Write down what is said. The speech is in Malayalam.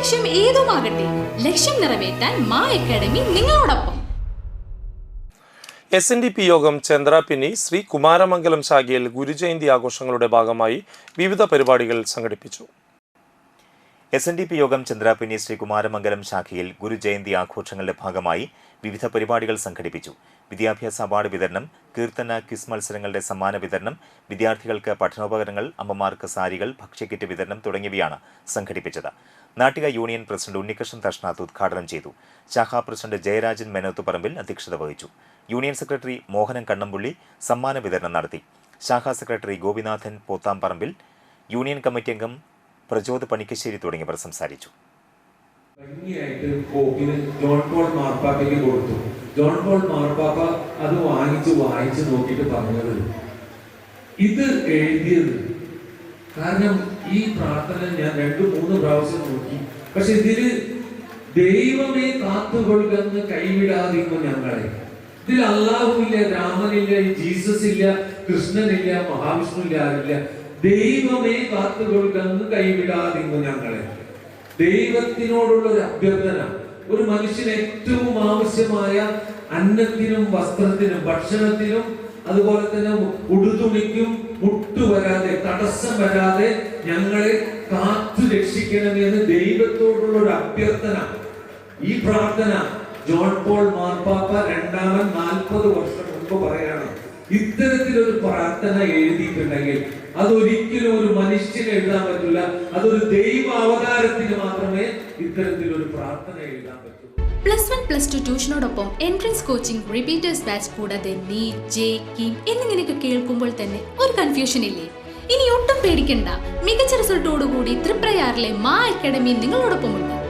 ലക്ഷ്യം ഏതുമാകട്ടെ? ലക്ഷ്യം നിറവേറ്റാൻ മാ അക്കാഡമി നിങ്ങളോടൊപ്പം. എസ് എൻ ഡി പി യോഗം ചന്ദ്രാപിന്നി ശ്രീ കുമാരമംഗലം ശാഖയിൽ ഗുരുജയന്തി ആഘോഷങ്ങളുടെ ഭാഗമായി വിവിധ പരിപാടികൾ സംഘടിപ്പിച്ചു. എസ് എൻ ഡി പി യോഗം ചന്ദ്രാപിന്നി ശ്രീ കുമാരമംഗലം ശാഖയിൽ ഗുരുജയന്തി ആഘോഷങ്ങളുടെ ഭാഗമായി വിവിധ പരിപാടികൾ സംഘടിപ്പിച്ചു. വിദ്യാഭ്യാസ അവാർഡ് വിതരണം കീർത്തന ക്വിസ് മത്സരങ്ങളുടെ സമ്മാന വിതരണം വിദ്യാർത്ഥികൾക്ക് പഠനോപകരണങ്ങൾ അമ്മമാർക്ക് സാരികൾ ഭക്ഷ്യക്കിറ്റ് വിതരണം തുടങ്ങിയവയാണ് സംഘടിപ്പിച്ചത്. നാട്ടിക യൂണിയൻ പ്രസിഡന്റ് ഉണ്ണികൃഷ്ണൻ തഷ്ണാത്ത് ഉദ്ഘാടനം ചെയ്തു. ശാഖാ പ്രസിഡന്റ് ജയരാജൻ മെനോത്തുപറമ്പിൽ അധ്യക്ഷത വഹിച്ചു. യൂണിയൻ സെക്രട്ടറി മോഹനൻ കണ്ണമ്പുള്ളി സമ്മാന വിതരണം നടത്തി. ശാഖാ secretary Gopinathan Pothamparambil union committee അംഗം പ്രചോദ് പണിക്കശ്ശേരി തുടങ്ങിയവർ സംസാരിച്ചു. ഭംഗിയായിട്ട് കോപ്പിന് ജോൺ പോൾ മാർപ്പാപ്പയ്ക്ക് കൊടുത്തു. ജോൺ പോൾ മാർപ്പാപ്പ അത് വാങ്ങിച്ച് വായിച്ച് നോക്കിയിട്ട് പറഞ്ഞത് ഇത് എഴുതിയത്. കാരണം ഈ പ്രാർത്ഥന ഞാൻ രണ്ടു മൂന്ന് പ്രാവശ്യം നോക്കി. പക്ഷെ ഇതിൽ ദൈവമേ കാത്തുകൊള്ളുകെന്ന് കൈവിടാതിരിക്കും ഞങ്ങളെ. ഇതിൽ അള്ളാഹുവില്ല രാമനില്ല ജീസസ് ഇല്ല കൃഷ്ണനില്ല മഹാവിഷ്ണു ഇല്ല ആരില്ല ദൈവമേ കാത്തുകൊള്ളുകെന്ന് കൈവിടാതിരിക്കും ഞങ്ങളെ. ദൈവത്തിനോടുള്ള ഒരു അഭ്യർത്ഥന. ഒരു മനുഷ്യന് ഏറ്റവും ആവശ്യമായ അന്നത്തിനും വസ്ത്രത്തിനും ഭക്ഷണത്തിനും അതുപോലെ തന്നെ ഉടുതുണിക്കും മുട്ടു വരാതെ തടസ്സം വരാതെ ഞങ്ങളെ കാത്തു രക്ഷിക്കണമെന്ന് ദൈവത്തോടുള്ള ഒരു അഭ്യർത്ഥന. ഈ പ്രാർത്ഥന ജോൺ പോൾ മാർപ്പാപ്പ രണ്ടാമൻ നാൽപ്പത് വർഷം മുമ്പ് പറയാണ്. ഇത്തരത്തിലൊരു പ്രാർത്ഥന എഴുതിയിട്ടുണ്ടെങ്കിൽ അതൊരിക്കലും ഒരു മനുഷ്യന് എഴുതാൻ പറ്റില്ല അതൊരു ദൈവ അവതാരത്തിന് മാത്രമേ ഇത്തരത്തിലൊരു പ്രാർത്ഥന എഴുതാൻ പറ്റൂ. പ്ലസ് വൺ പ്ലസ് ടു ട്യൂഷനോടൊപ്പം എൻട്രൻസ് കോച്ചിംഗ് റിപ്പീറ്റേഴ്സ് ബാച്ച് കൂടാതെ നീറ്റ് ജെ കീം എന്നിങ്ങനെയൊക്കെ കേൾക്കുമ്പോൾ തന്നെ ഒരു കൺഫ്യൂഷൻ ഇല്ലേ? ഇനി ഒട്ടും പേടിക്കണ്ട. മികച്ച റിസൾട്ടോടുകൂടി തൃപ്രയാറിലെ മാ അക്കാഡമി നിങ്ങളോടൊപ്പമുണ്ട്.